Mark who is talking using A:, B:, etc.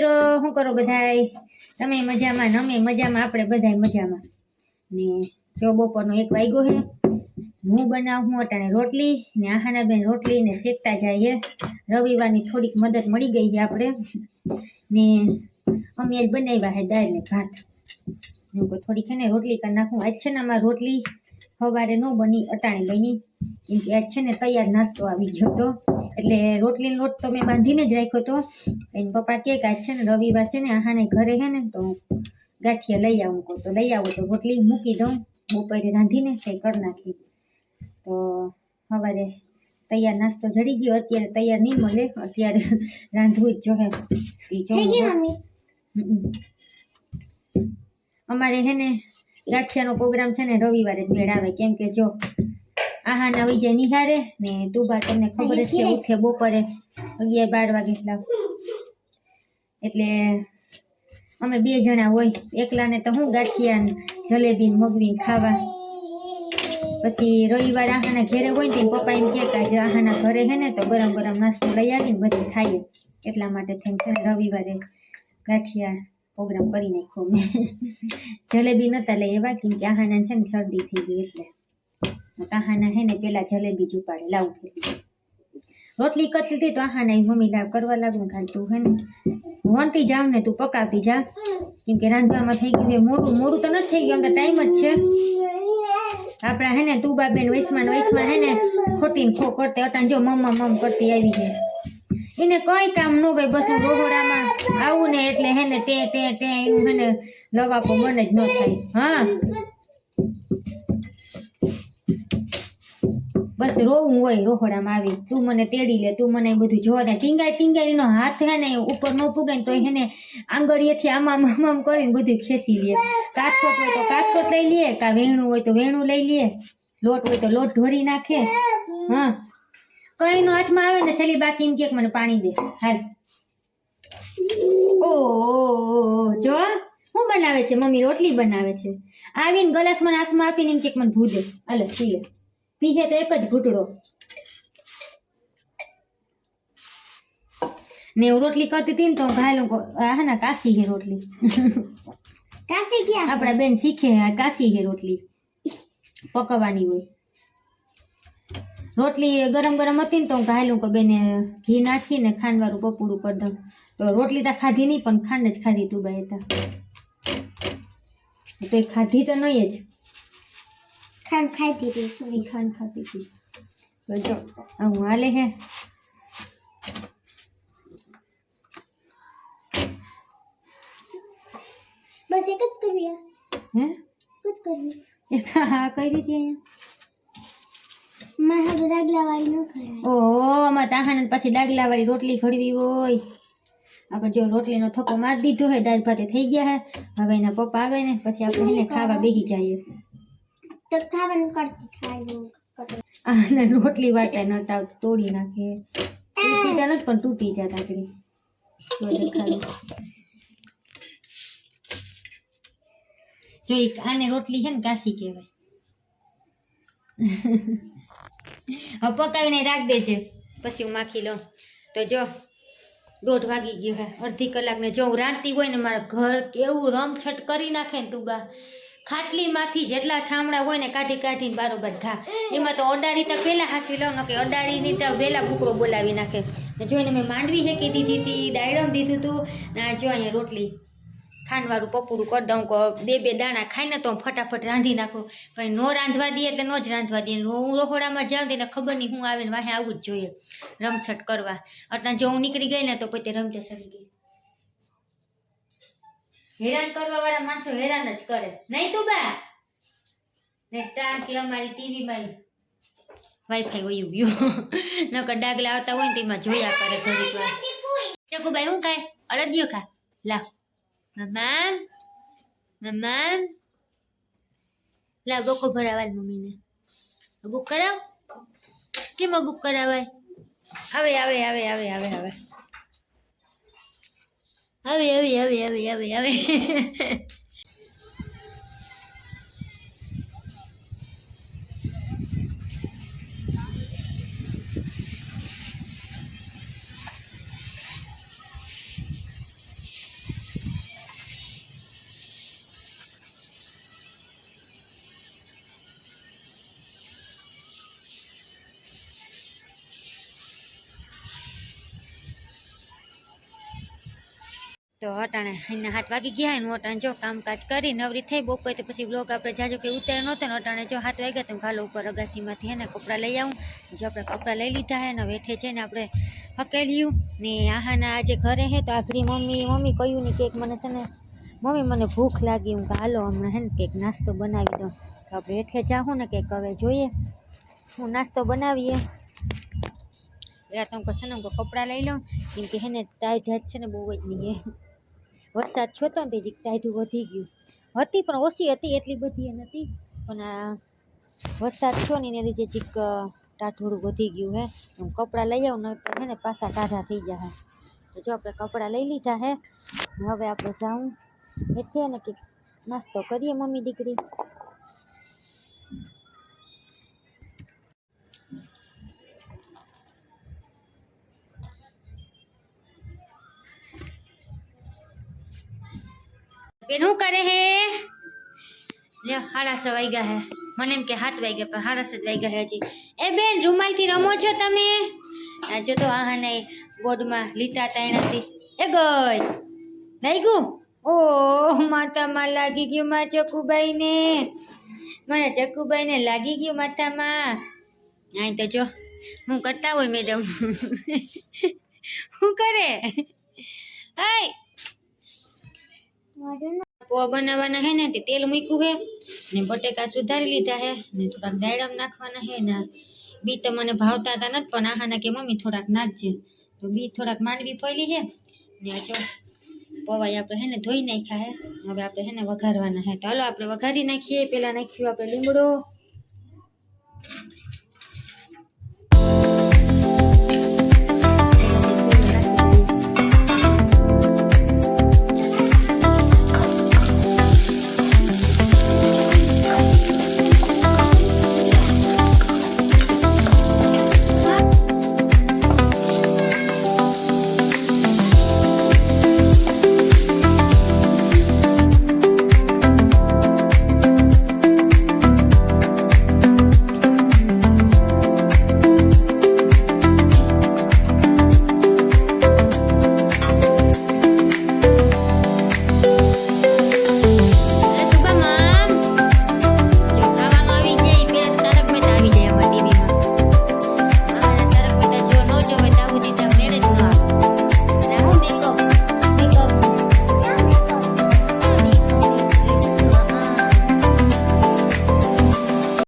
A: શું કરો બધાય? તમે મજામાં? અમે મજામાં, આપણે બધાય મજામાં. ને જો બપોરનો એક વાગ્યો છે હું બનાવું હું અટાણે રોટલી, ને આહાના બેન રોટલી ને શેકતા જઈએ. રવિવારની થોડીક મદદ મળી ગઈ છે આપણે. ને અમે જ બનાવ્યા છે દાળ ને ભાત. થોડીક છે ને રોટલી કરી નાખું. આજ છે ને અમારે રોટલી સવારે ન બની, અટાણે બની. કેમ કે આજ છે ને તૈયાર નાસ્તો આવી ગયો હતો. એટલે રોટલી લોટ તો મેં બાંધીને જ રાખ્યો હતો. એને પપ્પા કહે કે છે ને રવિવાર છે ને આહાને ઘરે છે ને તો ગાંઠિયા લઈ આવું કહું. તો લઈ આવું તો રોટલી મૂકી દઉં બપોરે રાંધીને કંઈ કરી નાખી. તો સવારે તૈયાર નાસ્તો જડી ગયો અત્યારે તૈયાર નહીં મળે અત્યારે રાંધવું જ જોહે જો હમ. અમારે હે ને ગાંઠિયાનો પ્રોગ્રામ છે ને રવિવારે જ મેળ આવે કેમ કે જો આહાના જે નિહારે ને દુબા તમને ખબર છે, ઉઠે બપોરે અગિયાર બાર વાગે એટલા. એટલે અમે બે જણા હોય, એકલાને તો હું ગાંઠિયા જલેબી મગવી ખાવા. પછી રવિવાર આહાના ઘેરે હોય ને પપ્પા એમ કે આજે આહાના ઘરે હે ને તો ગરમ ગરમ નાસ્તો લઈ આવીને બધી ખાઈએ. એટલા માટે થઈને છે રવિવારે ગાંઠિયા પ્રોગ્રામ કરી નાખ્યો મેં. જલેબી નતા લઈ એવા કેમ કે આહાના છે ને શરદી થઈ ગઈ એટલે. આહાના હે ને પેલા જલેબી જ ઉપાડે. લાવું રોટલી કરતી હતી તો આહાના એ મમ્મી લાવ કરવા લાગુ ખાલી તું હે ને વણતી જાવ ને તું પકાવતી જા. કેમ કે રાંધવામાં થઈ ગયું મોડું મોડું તો નથી થઈ ગયું અંદર ટાઈમ જ છે. આપણા હે ને તું બાબેન વૈસમાં ને હે ને ખોટી ને ખો કરતી, અટાણ જો મમ્મા મમ કરતી આવી છે. એને કઈ કામ ન ભાઈ બસ હું આવું ને એટલે હે ને તે તે તે, એવું હે ને લવાપો મને જ ન થાય. હા. બસ રોવું હોય, રોહોડામાં આવી. તું મને તેડી લે, તું મને બધું જોવા દે. ટીંગાઈ ટીંગાઈનો હાથ હે ને, ઉપર ન ફૂગે ને તો હે ને, આંગળીએથી આમામ આમ આમ કરીને બધું ખેંચી લે. કાચકોટ હોય તો કાચકોટ લઈ લે, કા વેણું હોય તો વેણું લઈ લે. લોટ હોય તો લોટ ઢોરી નાખે. હા. કઈ નો હાથમાં આવે ને છેલ્લી બાકી એમ કે મને પાણી દે. હાલ. ઓ જો શું બનાવે છે? મમ્મી રોટલી બનાવે છે. આવીને ગલાસ મને હાથમાં આપીને એમ કે મને ભૂદે. હાલે પી લે. પીહે તો એક જ ઘૂંટડો. ને હું રોટલી કરતી હતી ને તો ઘાયલું હા ના કાશી હે રોટલી.
B: કાશી ક્યાં?
A: આપણા બેન શીખે આ કાશી હે રોટલી પકવવાની હોય. રોટલી ગરમ ગરમ હતી ને તો હું ઘાયલું કે બેને ઘી નાખીને ખાંડવાળું કપૂરું કરી દઉં. તો રોટલી તો ખાધી નહીં પણ ખાંડ જ ખાધી તું હતા તો એ ખાધી તો નહીં જ.
B: ખાન ખાઈ દીધી
A: થોડી ખાંડ ખાતી હતી તો જો આ હું હાલે હે
B: બસ એક જ કરવી આ.
A: હે
B: એક જ કરવી
A: એક હા કઈ રીતે અહીંયા
B: મારે તો દાગલા વાળી ન ખરાય
A: ઓહો આમાં તાહાને પછી ડાગલા વાળી રોટલી ઘડવી હોય આપણે જો રોટલીનો થપ્પો મારી દીધો હોય દાળ ભાતે થઈ ગયા હે હવે એના પપ્પા આવે ને પછી આપણે એને ખાવા બેસી જઈએ
B: તો ખાવાનું કરતી ખાવાનું
A: અને રોટલી વાટે ન તાવ તોડી નાખે. તૂટી જાય પણ તૂટી જાય તાકડી જો. આને રોટલી છે ને કાશી કહેવાય. હવે પકાવીને રાખ દેજે. પછી હું માખી લઉં. તો જો દોઢ વાગી ગયો હે. અડધી કલાકને જો હું રાંધતી હોય ને મારા ઘર કેવું રમછટ કરી નાખે ને તું બા. ખાટલીમાંથી જેટલા થામડા હોય ને કાઢી કાઢીને બારોબાર ઘા. એમાં તો અડારી તો પહેલાં હાસવી લઉં ને કે અડારીની તો પહેલાં કુકડો બોલાવી નાખે. જોઈને મેં માંડવી હેકી દીધી હતી દાયડમ દીધું હતું આ જો અહીંયા રોટલી ખાંડવાળું પપૂરું કરી દઉં કહો બે બે દાણા ખાઈને તો ફટાફટ રાંધી નાખું. પણ નો રાંધવા દઈએ એટલે નો જ રાંધવા દઈએ હું રહોડામાં જાઉં તેને ખબર નહીં હું આવે ને વાહે આવવું જ જોઈએ, રમછટ કરવા. એટલે જો હું નીકળી ગઈ ને તો પોતે રમતે સરી ગઈ. હેરાન કરવા વાળા માણસો હેરાન જ કરે. નહીં તું બા? ને તા કે અમારી ટીવીમાં વાઈફાઈ વયું ગયું. નકર ડાગલા આવતા હોય ને તેમાં જોયા કરે ઘડીક વાર. ચકુભાઈ, હું ખાય અલગિયો ખા? લાવ. મમ્મા? મમ્મા? લાવ, બોકો ભરાવાય મમ્મીને. બુક કરાવ? કેમાં બુક કરાવાય? આવે આવે આવે આવે આવે આવે હવે હવે હવે હવે હવે હવે તો અટાણે એના હાથ વાગી ગયા ને અટાણે જો કામકાજ કરી, નવરી થઈ બપોરે તો પછી બ્લોગ આપણે જાજો કે ઉતાર નહોતો ને અટાણે જો હાથ વાગ્યા તો હું ઉપર અગાસીમાંથી હે ને કપડાં લઈ આવું. જો આપણે કપડાં લઈ લીધા હે ને વેઠે જઈને આપણે હકેલ્યું ને આહાના આજે ઘરે હે તો આખરી મમ્મી મમ્મી કહ્યું ને કે મને છે ને, મમ્મી મને ભૂખ લાગી, હું હાલો હમણાં હે ને કંઈક નાસ્તો બનાવી દઉં. તો આપણે હેઠે જાઉં ને કંઈક હવે જોઈએ. હું નાસ્તો બનાવીએ. એટલે તો હું છે ને હું કપડાં લઈ લઉં. કેમ કે હે ને ટાઈટ છે ને બહુ જ નહીં વરસાદ થયો તો તે ટાઈટું વધી ગયું. હતી પણ ઓછી હતી, એટલી બધી એ નથી. પણ આ વરસાદ થયો ને એને લીધે જીક ટાઢોળું વધી ગયું હે. હું કપડાં લઈ આવું ને હે છે ને પાછા ટાઢા થઈ જાય તો જો આપણે કપડાં લઈ લીધા હે હવે આપણે જાઉં. એટલે ને કે નાસ્તો કરીએ, મમ્મી દીકરી. બેન શું કરે હે? લે, સાડા છ વાગ્યા હે. મને એમ કે હાથ વાગ્યા, પણ સાડા સાત વાગ્યા હે હજી. એ બેન, રૂમાલથી રમો છો તમે? જો તો આ ને બોર્ડમાં લીટા તાણ્યાથી એ ગઈ લાગ્યું? ઓ માથામાં લાગી ગયું મારા ચકુબાઈને. મારા ચકુબાઈને લાગી ગયું માથામાં. અહીં તો જો, હું કરતા હોય મેડમ શું કરે? આય પોવા બનાવવાના હે ને, તે તેલ મૂક્યું હે ને બટેકા સુધારી લીધા હે ને થોડાક દાયડામ નાખવાના હે ને બી તો મને ભાવતા હતા નથી, પણ આહાના કે મમ્મી થોડાક નાખજે. તો બી થોડાક માંડવી ફોલી હે ને જો પવાઈ આપણે હે ને ધોઈ નાખ્યા હે, હવે આપણે હે ને વઘારવાના હે. તો હાલો આપણે વઘારી નાખીએ, પેલા નાખ્યું આપણે લીમડો.